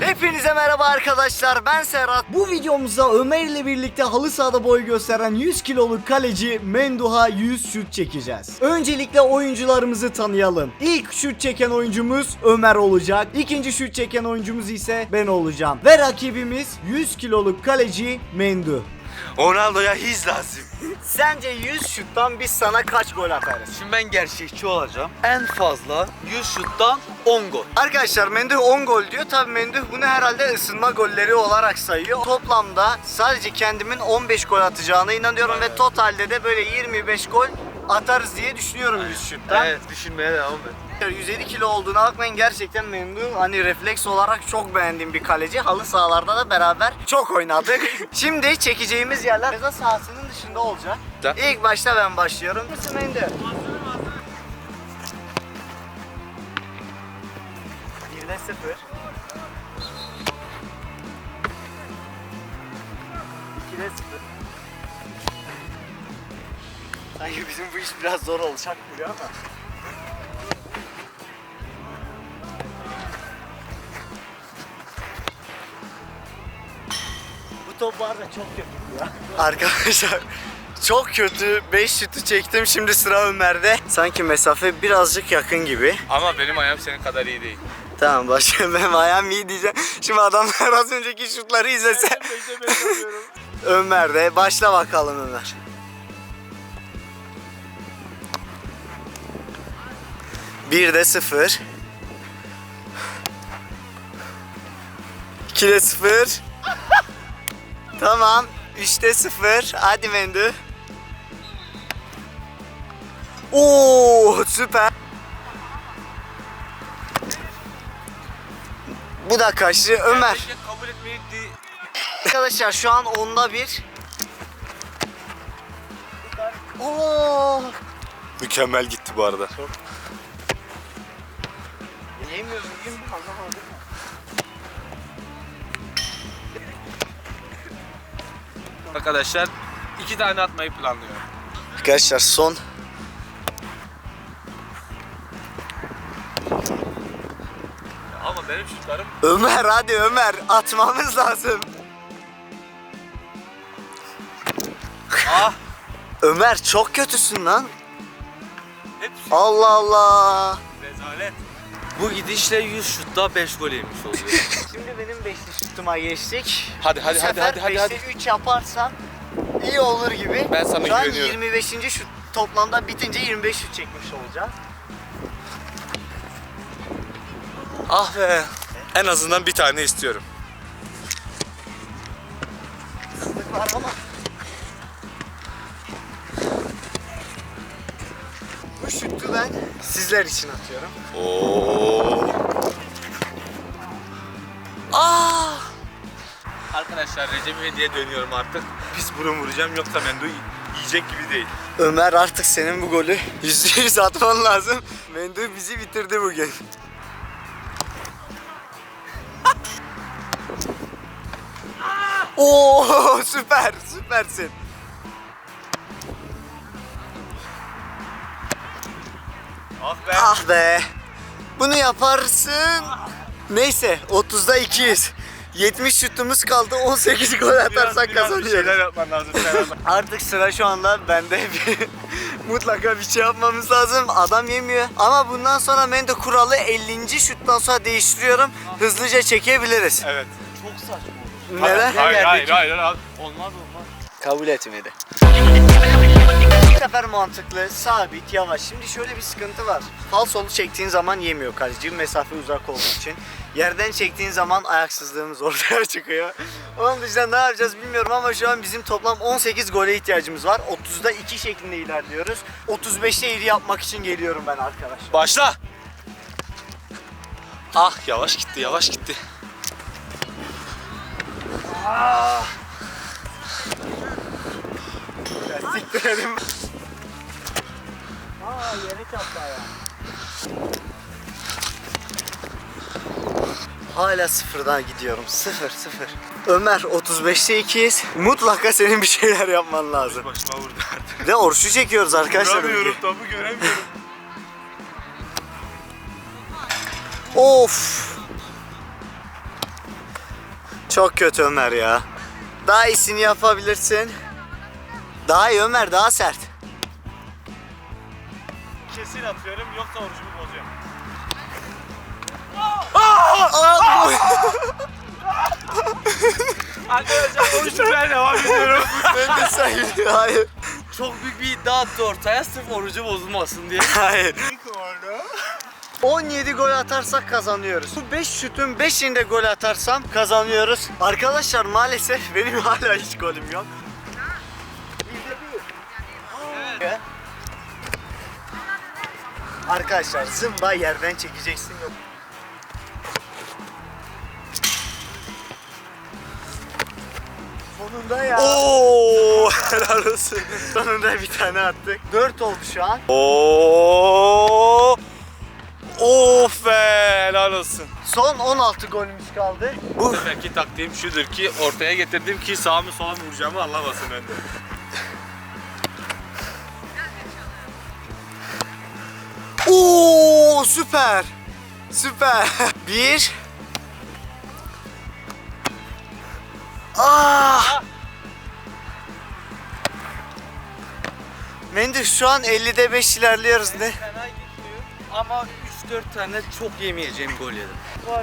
Hepinize merhaba arkadaşlar ben Serhat. Bu videomuzda Ömer ile birlikte halı sahada boy gösteren 100 kiloluk kaleci Menduha 100 şut çekeceğiz. Öncelikle oyuncularımızı tanıyalım. İlk şut çeken oyuncumuz Ömer olacak. İkinci şut çeken oyuncumuz ise ben olacağım. Ve rakibimiz 100 kiloluk kaleci Mendu. Ronaldo'ya his lazım. Sence 100 şuttan biz sana kaç gol atarız? Şimdi ben gerçekçi olacağım. En fazla 100 şuttan 10 gol. Arkadaşlar Menduh 10 gol diyor. Tabii Menduh bunu herhalde ısınma golleri olarak sayıyor. Toplamda sadece kendimin 15 gol atacağına inanıyorum ve totalde de böyle 25 gol atarız diye düşünüyorum 100 şuttan. Evet düşünmeye devam et. 107 kilo olduğuna bakmayın gerçekten Menduh hani refleks olarak çok beğendiğim bir kaleci. Halı sahalarda da beraber çok oynadık. Şimdi çekeceğimiz yerler ceza sahasının dışında olacak. Da. İlk başta ben başlıyorum. Mısın Menduh? Birde sıfır. İkide sıfır. Sanki bizim bu iş biraz zor olacak gibi ama. Top var da çok kötü ya. Arkadaşlar çok kötü 5 şutu çektim şimdi sıra Ömer'de. Sanki mesafe birazcık yakın gibi. Ama benim ayağım senin kadar iyi değil. Tamam başka benim ayağım iyi diyeceğim. Şimdi adamlar az önceki şutları izlese. Ömer de başla bakalım Ömer. Bir de sıfır. İki de sıfır. Tamam. Üçte sıfır. Hadi Mendü. Oo süper. Bu da kaçtı. Ömer. kabul etmeyi Arkadaşlar şu an onda bir. Oo. Mükemmel gitti bu arada. Yemiyorum, anlamadım. Arkadaşlar iki tane atmayı planlıyorum. Arkadaşlar son. Ama benim şutlarım Ömer hadi Ömer atmamız lazım. ah Ömer çok kötüsün lan. hep Allah Allah. rezalet. Bu gidişle 100 şutta 5 gol yemiş oluyor. Şimdi benim beşli şutuma geçtik. hadi hadi Bu hadi sefer hadi hadi hadi. 5'te 3 yaparsam iyi olur gibi. Ben sana Şu an güveniyorum. 25. şut toplamda bitince 25 şut çekmiş olacağız. Ah be. En azından bir tane istiyorum. var ama Bu şutu ben sizler için atıyorum. Oo. Ah! Arkadaşlar Recep İvedik'e dönüyorum artık. Pis burun vuracağım yoksa Mendo yiyecek gibi değil. Ömer artık senin bu golü %100 atman lazım. Mendu bizi bitirdi bugün. Oo süper süpersin. Ah be. Ah be. Bunu yaparsın. Neyse 30'da 200. 70 şutumuz kaldı 18 gol atarsak kazanıyoruz. yapman lazım. Artık sıra şu anda bende bir mutlaka bir şey yapmamız lazım. Adam yemiyor. Ama bundan sonra Mendo kuralı 50. şuttan sonra değiştiriyorum. Hızlıca çekebiliriz. evet. Çok saçma Neden? Hayır hayır hayır. hayır. Olmaz olmaz. Kabul etmedi. Bu sefer mantıklı, sabit, yavaş. Şimdi şöyle bir sıkıntı var. Falsolu çektiğin zaman yemiyor kaleci mesafe uzak olduğu için. Yerden çektiğin zaman ayaksızlığımız ortaya çıkıyor. Onun dışında ne yapacağız bilmiyorum ama şu an bizim toplam 18 gole ihtiyacımız var. 30'da 2 şeklinde ilerliyoruz. 35'te 7 yapmak için geliyorum ben arkadaşlar. Başla. Ah yavaş gitti yavaş gitti. Ya siktirelim. Aa yere çarptı ayağı. Hala sıfırdan gidiyorum. Sıfır sıfır. Ömer 35'te 2'yiz. Mutlaka senin bir şeyler yapman lazım. Başıma vurdu artık. Ve oruçlu çekiyoruz arkadaşlar. Göremiyorum topu göremiyorum. Of. Çok kötü Ömer ya. Daha iyisini yapabilirsin. Daha iyi Ömer daha sert. Kesin atıyorum yoksa orucumu bozuyorum. Aa, Arkadaşlar oruç tutmaya devam ediyorum. ben de sayılıyor. Hayır. Çok büyük bir iddia attı ortaya sırf orucu bozulmasın diye. Hayır. 17 gol atarsak kazanıyoruz. Bu 5 şutun 5'inde gol atarsam kazanıyoruz. Arkadaşlar maalesef benim hala hiç golüm yok. Evet. Arkadaşlar zımba yerden çekeceksin yok. Sonunda ya. Oo, helal olsun. Sonunda bir tane attık. 4 oldu şu an. Oo. Of be, helal olsun. Son 16 golümüz kaldı. Bu seferki taktiğim şudur ki ortaya getirdim ki sağ mı sola mı vuracağımı anlamasın bende. Oo süper. Süper. Bir. Ah. Mendil şu an 50'de 5 ilerliyoruz ne? Fena gitmiyor ama 3-4 tane çok yemeyeceğim gol yedim.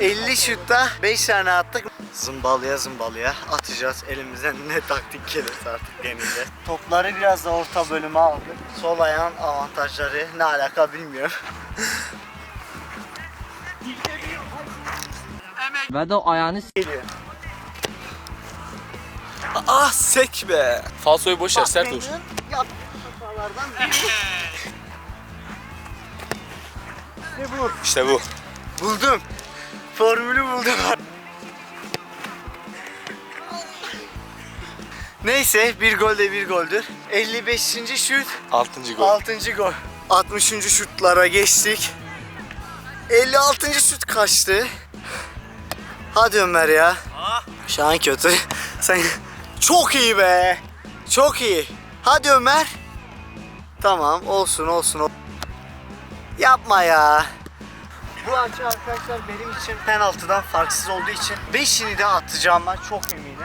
50 şutta 5 tane attık. Zımbalıya zımbalıya atacağız. Elimizden ne taktik gelirse artık deneyeceğiz. Topları biraz da orta bölüme aldık. Sol ayağın avantajları ne alaka bilmiyorum. Ve de ayağını Geliyor. Ah sek be. Falsoyu boş ver sert vur. Hatalardan biri. Ne bu? İşte bu. Buldum. Formülü buldum. Neyse bir gol de bir goldür. 55. şut, Altıncı gol. 6. gol. 60. şutlara geçtik. 56. şut kaçtı. Hadi Ömer ya. Şu an kötü. Sen çok iyi be. Çok iyi. Hadi Ömer. Tamam olsun olsun. ol- Yapma ya. Bu açı arkadaşlar benim için penaltıdan farksız olduğu için 5'ini de atacağıma çok eminim.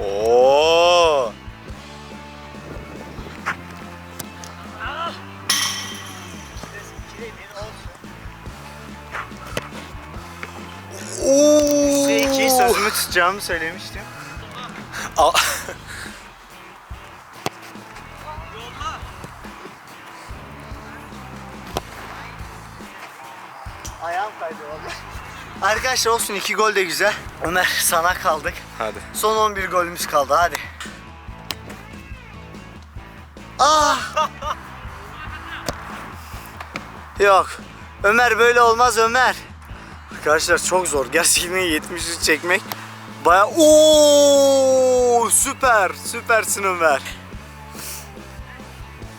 Oo. Oo. iki sözümü tutacağımı söylemiştim. Al. Ayağım kaydı vallahi. Arkadaşlar olsun iki gol de güzel. Ömer sana kaldık. Hadi. Son 11 golümüz kaldı hadi. Ah! Yok. Ömer böyle olmaz Ömer. Arkadaşlar çok zor. Gerçekten 73 çekmek. Baya ooo süper süpersin Ömer.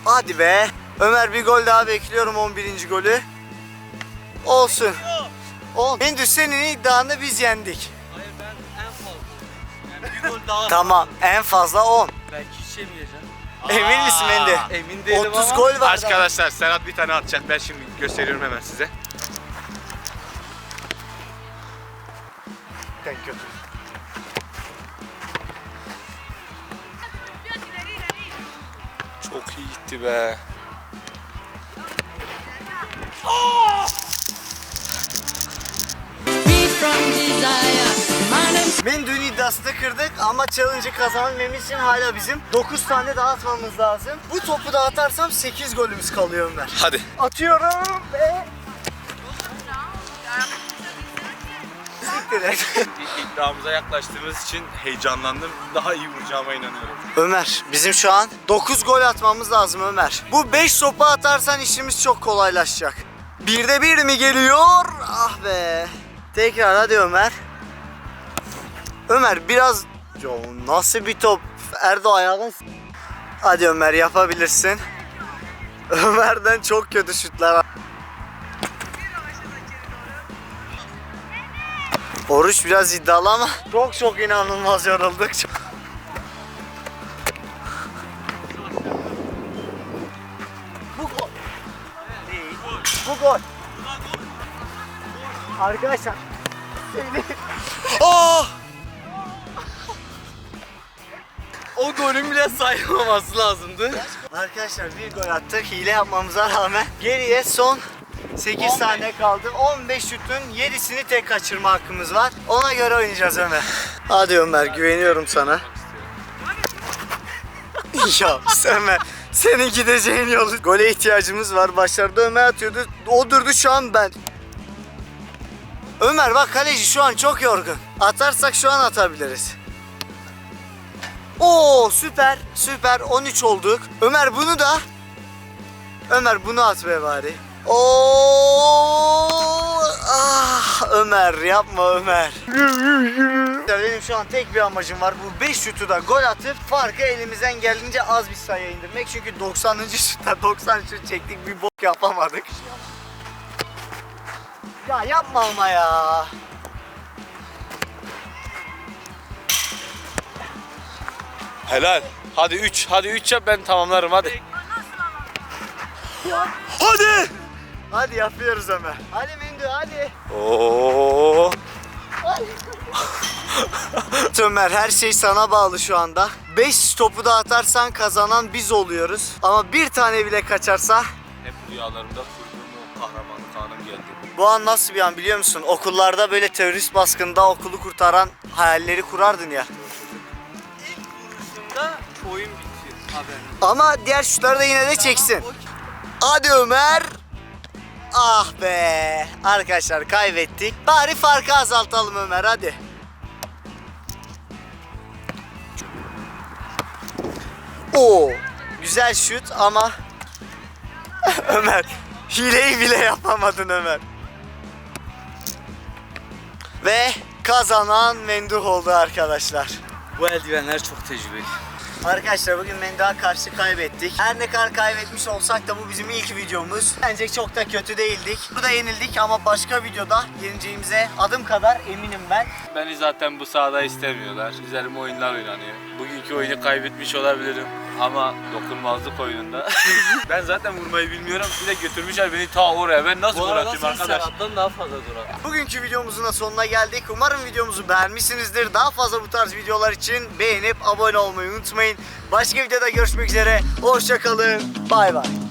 Hadi be. Ömer bir gol daha bekliyorum 11. golü. Olsun. Ol. Endüs senin iddianda biz yendik. Hayır ben en fazla. Yani bir gol daha Tamam en fazla 10. belki hiç yemeyeceğim. Emin misin Mendi? Emin değilim 30 ama. gol var. daha. Arkadaşlar Serhat bir tane atacak. Ben şimdi gösteriyorum hemen size. Sen kötü. Çok iyi gitti be. Free from desire. My name's Ben dün iddiasını kırdık ama challenge'ı kazanmamız için hala bizim 9 tane daha atmamız lazım. Bu topu da atarsam 8 golümüz kalıyor Ömer. Hadi. Atıyorum ve... Siktir et. İddiamıza yaklaştığımız için heyecanlandım. Daha iyi vuracağıma inanıyorum. Ömer bizim şu an 9 gol atmamız lazım Ömer. Bu 5 topu atarsan işimiz çok kolaylaşacak. Birde bir mi geliyor? Ah be. Tekrar hadi Ömer. Ömer biraz... Yo, nasıl bir top? Erdo ayağın... Hadi Ömer yapabilirsin. Ömer'den çok kötü şutlar. Oruç biraz iddialı ama çok çok inanılmaz yorulduk. Bu gol. Değil. Bu gol. Arkadaşlar seni Oh! O golün bile sayılmaması lazımdı. Arkadaşlar bir gol attık hile yapmamıza rağmen geriye son 8 tane kaldı. 15 şutun 7'sini tek kaçırma hakkımız var. Ona göre oynayacağız Ömer. Hadi Ömer güveniyorum sana. ya Ömer senin gideceğin yolu. Gole ihtiyacımız var. Başlarda Ömer atıyordu. O durdu şu an ben. Ömer bak kaleci şu an çok yorgun. Atarsak şu an atabiliriz. Oo süper süper 13 olduk. Ömer bunu da Ömer bunu at be bari. Oo ah Ömer yapma Ömer. Benim şu an tek bir amacım var. Bu 5 şutu da gol atıp farkı elimizden geldiğince az bir sayıya indirmek. Çünkü 90. şutta 90 şut çektik bir bok yapamadık. Ya yapma ama ya. Helal. Hadi 3. Hadi 3 yap ben tamamlarım hadi. Hadi. Hadi yapıyoruz Ömer. Hadi Mendü hadi. Oo. Ömer her şey sana bağlı şu anda. 5 topu da atarsan kazanan biz oluyoruz. Ama bir tane bile kaçarsa Hep rüyalarımda kurduğum o kahramanlık anım geldi. bu an nasıl bir an biliyor musun? Okullarda böyle terörist baskında okulu kurtaran hayalleri kurardın ya. İlk vuruşunda oyun bitiyor. Haberiniz. Ama diğer şutları da yine de çeksin. Hadi Ömer. Ah be. Arkadaşlar kaybettik. Bari farkı azaltalım Ömer hadi. Oo, güzel şut ama Ömer hileyi bile yapamadın Ömer. Ve kazanan Menduh oldu arkadaşlar. Bu eldivenler çok tecrübeli. Arkadaşlar bugün Mendo'a karşı kaybettik. Her ne kadar kaybetmiş olsak da bu bizim ilk videomuz. Bence çok da kötü değildik. Burada yenildik ama başka videoda yeneceğimize adım kadar eminim ben. Beni zaten bu sahada istemiyorlar. Üzerime oyunlar oynanıyor. Bugünkü oyunu kaybetmiş olabilirim. Ama dokunmazlık oyununda. ben zaten vurmayı bilmiyorum. Bir de götürmüşler beni ta oraya. Ben nasıl Bu arada bırakayım sen arkadaş? Serhat'tan daha fazla durar. Bugünkü videomuzun da sonuna geldik. Umarım videomuzu beğenmişsinizdir. Daha fazla bu tarz videolar için beğenip abone olmayı unutmayın. Başka videoda görüşmek üzere. Hoşçakalın. Bay bay.